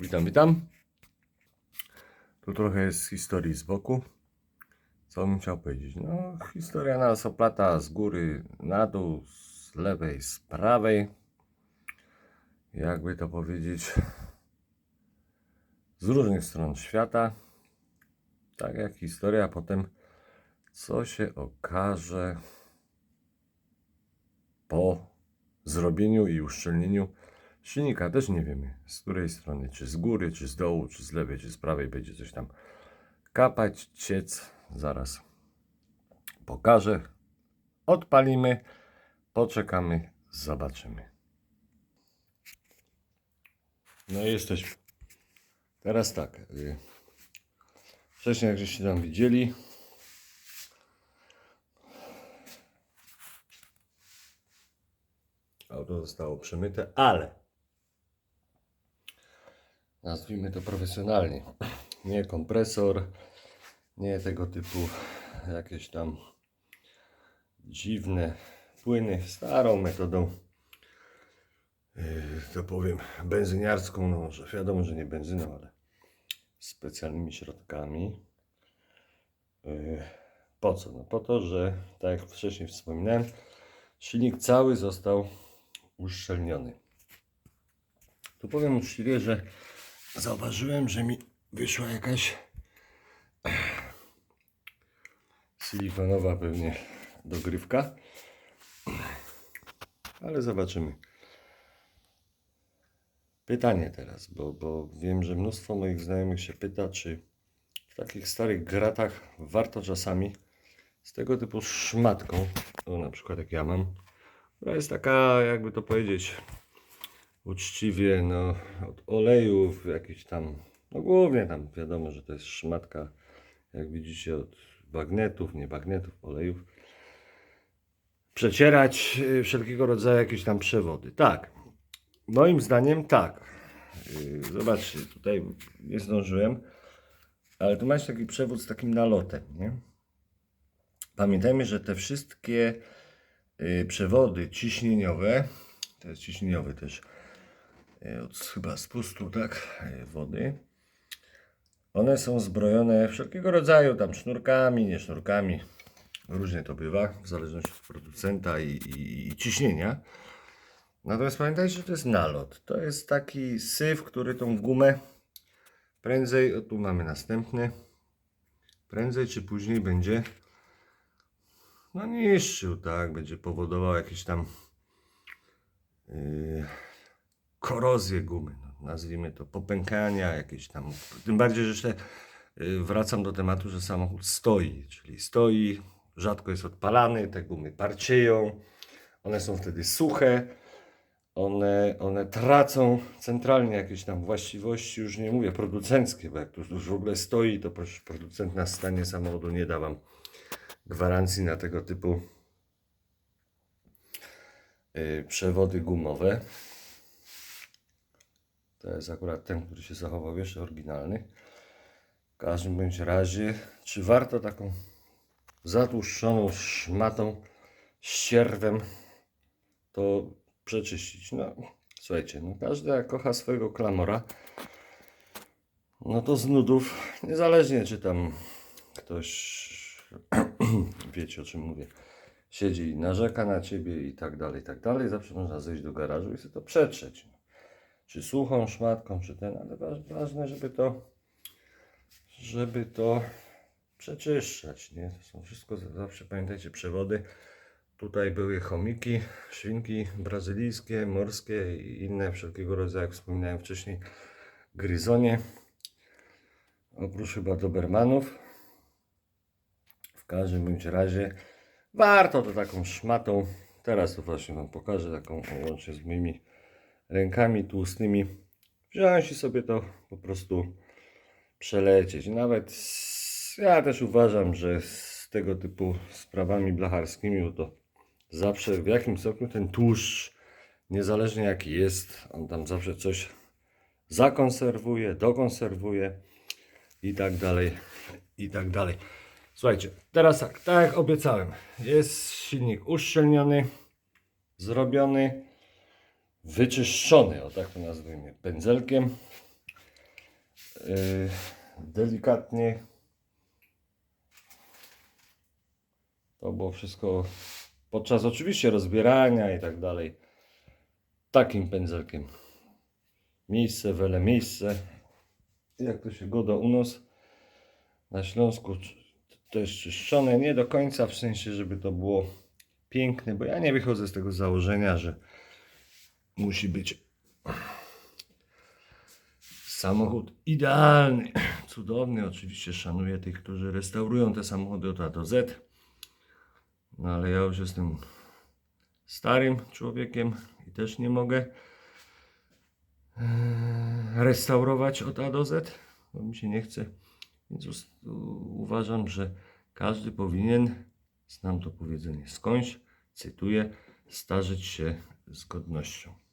Witam, witam. Tu trochę jest historii z boku. Co bym chciał powiedzieć? No, historia nas oplata z góry na dół, z lewej, z prawej. Jakby to powiedzieć, z różnych stron świata. Tak jak historia potem, co się okaże po zrobieniu i uszczelnieniu silnika. Też nie wiemy, z której strony, czy z góry, czy z dołu, czy z lewej, czy z prawej będzie coś tam kapać, ciec. Zaraz pokażę. Odpalimy, poczekamy, zobaczymy. No i jesteśmy. Teraz tak. y, Wcześniej, jak żeście tam widzieli, auto zostało przemyte, ale nazwijmy to profesjonalnie. Nie kompresor, nie tego typu jakieś tam dziwne płyny. Starą metodą, yy, to powiem, benzyniarską, no może wiadomo, że nie benzyną, ale specjalnymi środkami. Yy, Po co? No po to, że tak jak wcześniej wspominałem, silnik cały został uszczelniony. Tu powiem uczciwie, że zauważyłem, że mi wyszła jakaś silikonowa pewnie dogrywka. Ale zobaczymy. Pytanie teraz, bo, bo wiem, że mnóstwo moich znajomych się pyta, czy w takich starych gratach warto czasami z tego typu szmatką, o, na przykład jak ja mam, która jest taka, jakby to powiedzieć, uczciwie, no, od olejów, jakiś tam, no głównie tam wiadomo, że to jest szmatka, jak widzicie, od bagnetów, nie bagnetów, olejów. Przecierać y, wszelkiego rodzaju jakieś tam przewody. Tak, moim zdaniem tak. Y, Zobaczcie, tutaj nie zdążyłem, ale tu masz taki przewód z takim nalotem, nie? Pamiętajmy, że te wszystkie y, przewody ciśnieniowe, to jest ciśnieniowy też, od chyba spustu, tak, y, wody, one są zbrojone wszelkiego rodzaju tam sznurkami, nie sznurkami, różnie to bywa, w zależności od producenta i, i, i ciśnienia. Natomiast pamiętajcie, że to jest nalot. To jest taki syf, który tą gumę prędzej, o tu mamy następny, prędzej czy później będzie no niszczył, tak, będzie powodował jakieś tam yy, korozję gumy, no, nazwijmy to, popękania jakieś tam, tym bardziej, że jeszcze yy, wracam do tematu, że samochód stoi, czyli stoi, rzadko jest odpalany, te gumy parcieją, one są wtedy suche, one, one tracą centralnie jakieś tam właściwości, już nie mówię producenckie, bo jak tu już w ogóle stoi, to producent na stanie samochodu nie da Wam gwarancji na tego typu y, przewody gumowe. To jest akurat ten, który się zachował jeszcze oryginalny. W każdym bądź razie, czy warto taką zatłuszczoną szmatą, ścierwem to przeczyścić? No, słuchajcie, no każdy jak kocha swojego klamora, no to z nudów, niezależnie czy tam ktoś, wiecie o czym mówię, siedzi i narzeka na ciebie i tak dalej, i tak dalej, zawsze można zejść do garażu i sobie to przetrzeć. Czy suchą szmatką, czy ten, ale wa- ważne, żeby to, żeby to przeczyszczać, nie? To są wszystko, zawsze pamiętajcie, przewody. Tutaj były chomiki, świnki brazylijskie, morskie i inne wszelkiego rodzaju, jak wspominałem wcześniej, gryzonie. Oprócz chyba dobermanów. W każdym bądź razie warto to taką szmatą. Teraz to właśnie Wam pokażę, taką łącznie z moimi rękami tłustymi. Wziąć i sobie to po prostu przelecieć. Nawet ja też uważam, że z tego typu sprawami blacharskimi, to zawsze w jakimś stopniu ten tłuszcz, niezależnie jaki jest, on tam zawsze coś zakonserwuje, dokonserwuje i tak dalej, i tak dalej. Słuchajcie, teraz tak, tak jak obiecałem, jest silnik uszczelniony, zrobiony, wyczyszczony, o tak to nazwijmy, pędzelkiem. yy, delikatnie. To było wszystko podczas oczywiście rozbierania i tak dalej. Takim pędzelkiem. Miejsce, wele miejsce. Jak to się goda u nas na Śląsku też czyszczone. Nie do końca w sensie, żeby to było piękne, bo ja nie wychodzę z tego założenia, że musi być samochód idealny, cudowny. Oczywiście szanuję tych, którzy restaurują te samochody od A do Z. No ale ja już jestem starym człowiekiem i też nie mogę eee, restaurować od A do Z, bo mi się nie chce. Więc uważam, że każdy powinien, znam to powiedzenie skądś, cytuję, starzeć się z godnością.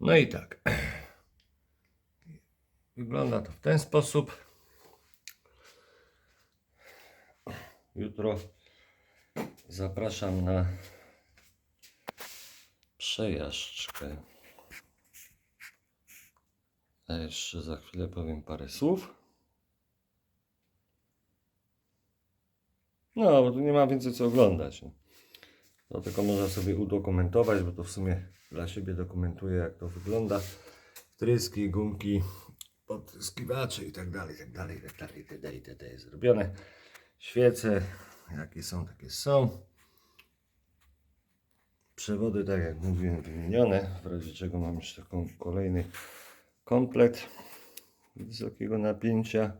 No i tak. Wygląda to w ten sposób. Jutro zapraszam na przejażdżkę. A jeszcze za chwilę powiem parę słów. No, bo tu nie ma więcej co oglądać. nie? To tylko można sobie udokumentować, bo to w sumie dla siebie dokumentuję, jak to wygląda. Wtryski, gumki, podtryskiwacze i tak dalej, tak dalej, tak dalej, itd., itd. jest zrobione. Świece, jakie są, takie są. Przewody, tak jak mówiłem, wymienione, w razie czego mam jeszcze taką kolejny komplet wysokiego napięcia.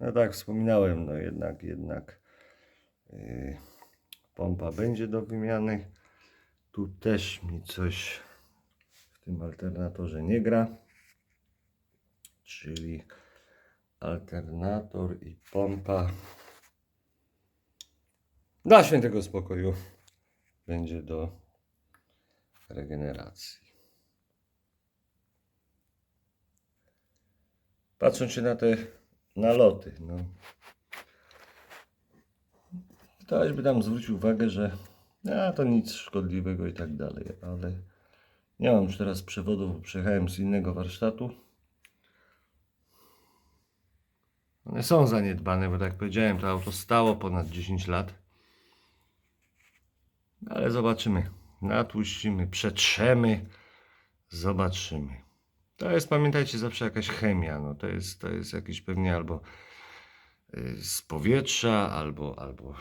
No tak, wspominałem, no jednak, jednak pompa będzie do wymiany. Tu też mi coś w tym alternatorze nie gra. Czyli alternator i pompa dla świętego spokoju będzie do regeneracji. Patrząc się na te naloty, no. Ktoś by tam zwrócił uwagę, że a, to nic szkodliwego i tak dalej, ale nie mam już teraz przewodów, bo przyjechałem z innego warsztatu. One są zaniedbane, bo tak jak powiedziałem, to auto stało ponad 10 lat. Ale zobaczymy. Natłuścimy, przetrzemy, zobaczymy. To jest, pamiętajcie, zawsze jakaś chemia. No, to, jest, to jest jakieś pewnie albo y, z powietrza, albo, albo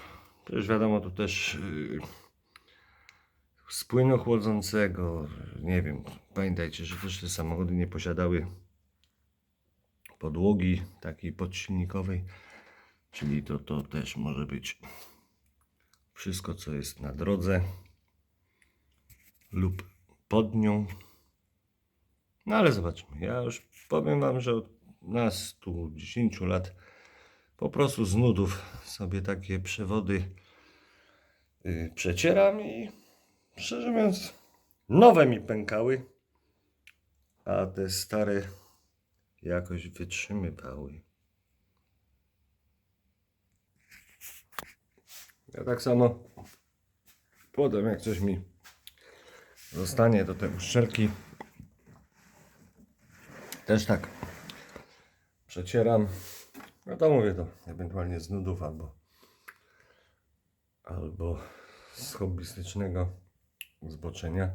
przecież wiadomo, tu też y, z płynu chłodzącego. Nie wiem, pamiętajcie, że też te samochody nie posiadały podłogi takiej podsilnikowej, czyli to, to też może być wszystko, co jest na drodze lub pod nią. No ale zobaczmy. Ja już powiem Wam, że od nas tu 10 lat po prostu z nudów sobie takie przewody yy, przecieram i szczerze mówiąc nowe mi pękały, a te stare jakoś wytrzymywały. Ja tak samo potem jak coś mi zostanie do tej uszczelki też tak przecieram. No to mówię to ewentualnie z nudów albo albo z hobbystycznego zboczenia.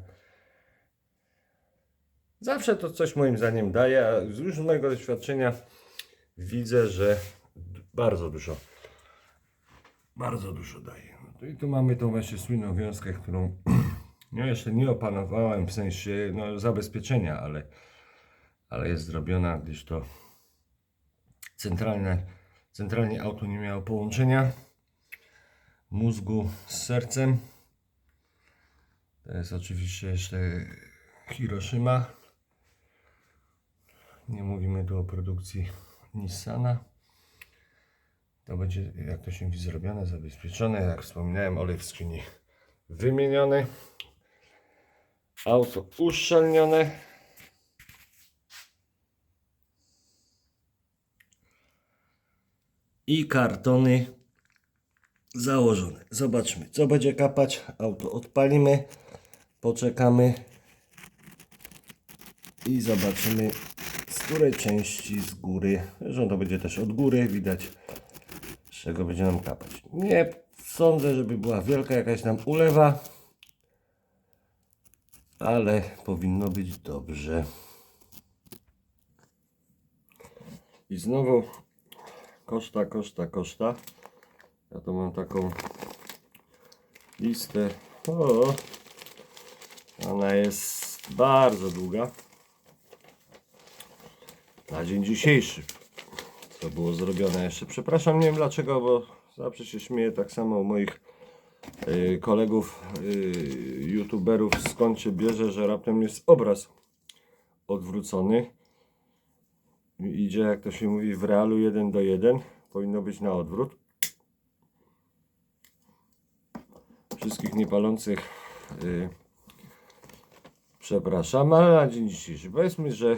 Zawsze to coś moim zdaniem daje, a z mojego doświadczenia widzę, że bardzo dużo, bardzo dużo daje. No I tu mamy tą właśnie słynną wiązkę, którą no jeszcze nie opanowałem w sensie no, zabezpieczenia, ale, ale jest zrobiona, gdyż to centralne, centralnie auto nie miało połączenia mózgu z sercem. To jest oczywiście jeszcze Hiroshima. Nie mówimy tu o produkcji Nissana. To będzie, jak to się mówi, zrobione, zabezpieczone. Jak wspominałem, olej w skrzyni wymieniony. Auto uszczelnione. I kartony założone. Zobaczmy, co będzie kapać. Auto odpalimy. Poczekamy i zobaczymy z której części z góry, że to będzie też od góry widać z czego będzie nam kapać. Nie sądzę, żeby była wielka jakaś nam ulewa, ale powinno być dobrze. I znowu koszta, koszta, koszta. Ja tu mam taką listę. O, ona jest bardzo długa. Na dzień dzisiejszy to było zrobione jeszcze. Przepraszam, nie wiem dlaczego, bo zawsze się śmieję tak samo u moich y, kolegów y, youtuberów skąd się bierze, że raptem jest obraz odwrócony. Idzie, jak to się mówi, w realu 1 do 1. Powinno być na odwrót. Wszystkich niepalących y, przepraszam, ale na dzień dzisiejszy powiedzmy, że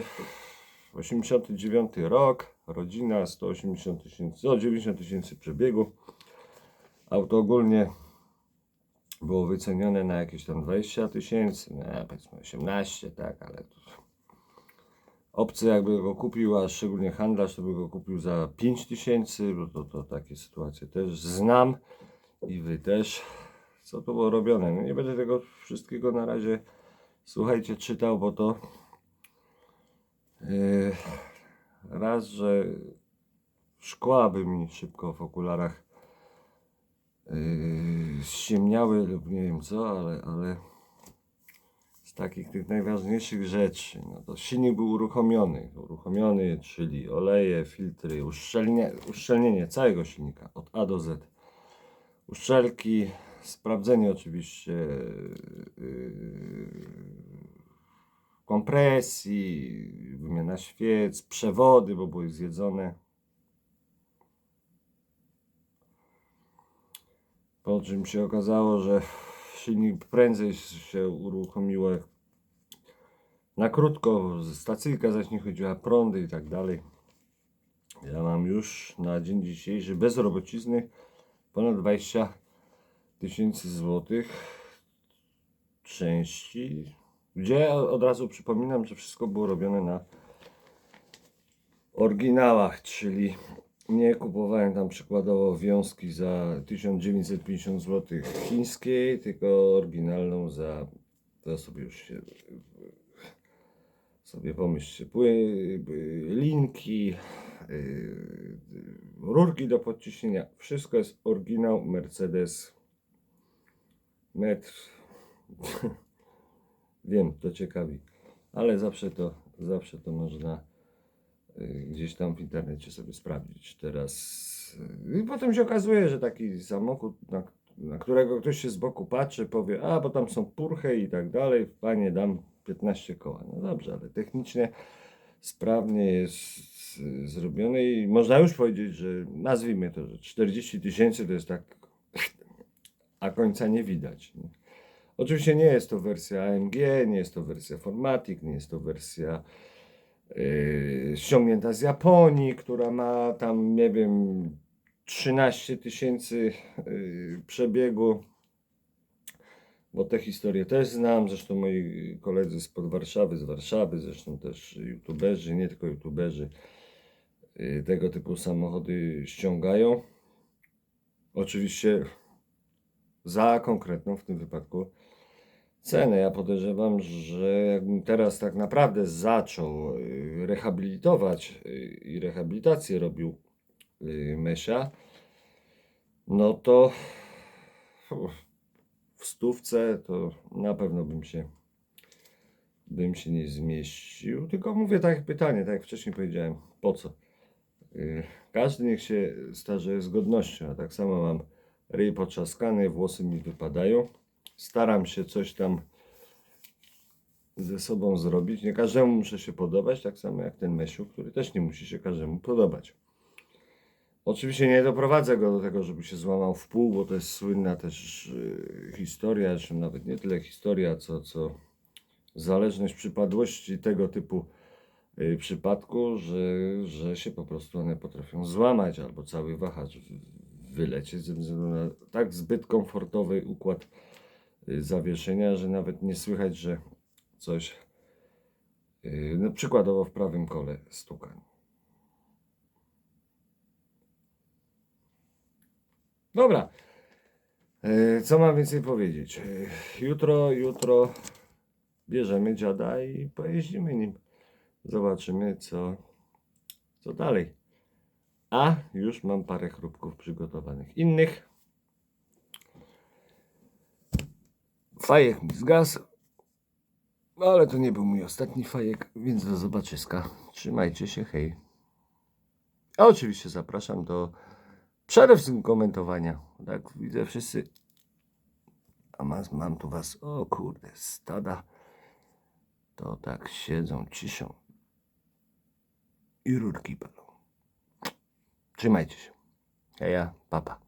89 rok, rodzina 180 tysięcy, o 90 tysięcy przebiegu. Auto ogólnie było wycenione na jakieś tam 20 tysięcy, no powiedzmy 18, tak, ale obcy jakby go kupił, a szczególnie handlarz to by go kupił za 5 tysięcy, bo to, to takie sytuacje też znam i wy też. Co to było robione? No nie będę tego wszystkiego na razie, słuchajcie, czytał, bo to Yy, raz, że szkła by mi szybko w okularach yy, ściemniały lub nie wiem co, ale, ale takich tych najważniejszych rzeczy, no to silnik był uruchomiony, uruchomiony, czyli oleje, filtry, uszczelnie, uszczelnienie całego silnika od A do Z. Uszczelki, sprawdzenie oczywiście yy, kompresji, wymiana świec, przewody, bo były zjedzone. Po czym się okazało, że silnik prędzej się uruchomiło jak na krótko, stacyjka zaś nie chodziła, prądy i tak dalej. Ja mam już na dzień dzisiejszy bez robocizny ponad 20 tysięcy złotych części gdzie od razu przypominam, że wszystko było robione na oryginałach, czyli nie kupowałem tam przykładowo wiązki za 1950 zł chińskiej, tylko oryginalną za, to sobie już się, sobie pomyślcie, pły- linki, yy, rurki do podciśnienia, wszystko jest oryginał Mercedes metr. Wiem, to ciekawi, ale zawsze to, zawsze to można y, gdzieś tam w internecie sobie sprawdzić. Teraz y, i potem się okazuje, że taki samochód, na, na którego ktoś się z boku patrzy, powie, a bo tam są purche i tak dalej, panie dam 15 koła. No dobrze, ale technicznie sprawnie jest y, zrobione i można już powiedzieć, że nazwijmy to, że 40 tysięcy to jest tak, a końca nie widać. Nie? Oczywiście nie jest to wersja AMG, nie jest to wersja Formatic, nie jest to wersja ściągnięta z Japonii, która ma tam, nie wiem, 13 tysięcy yy, przebiegu. Bo te historie też znam, zresztą moi koledzy spod Warszawy, z Warszawy, zresztą też youtuberzy, nie tylko youtuberzy, yy, tego typu samochody ściągają. Oczywiście za konkretną w tym wypadku cenę. Ja podejrzewam, że jakbym teraz tak naprawdę zaczął y, rehabilitować y, i rehabilitację robił y, Mesia, no to w stówce to na pewno bym się bym się nie zmieścił. Tylko mówię tak pytanie, tak jak wcześniej powiedziałem, po co? Każdy niech się starzeje z godnością, a tak samo mam ryj potrzaskany, włosy mi wypadają. Staram się coś tam ze sobą zrobić. Nie każdemu muszę się podobać, tak samo jak ten Mesiu, który też nie musi się każdemu podobać. Oczywiście nie doprowadzę go do tego, żeby się złamał w pół, bo to jest słynna też yy, historia, zresztą nawet nie tyle historia, co, co zależność przypadłości tego typu yy, przypadku, że, że się po prostu one potrafią złamać albo cały wahacz wylecieć ze względu na tak zbyt komfortowy układ zawieszenia, że nawet nie słychać, że coś Yy, no, przykładowo w prawym kole stukań. Dobra. Yy, Co mam więcej powiedzieć? Jutro, jutro bierzemy dziada i pojeździmy nim. Zobaczymy, co, co dalej. A już mam parę chrupków przygotowanych innych. Fajek mi zgasł. No ale to nie był mój ostatni fajek, więc do zobaczyska. Trzymajcie się, hej. A oczywiście zapraszam do przede wszystkim komentowania. Tak widzę wszyscy. A mam, mam tu was, o kurde, stada. To tak siedzą, ciszą. I rurki palą. Trzymajcie się. Heja, papa.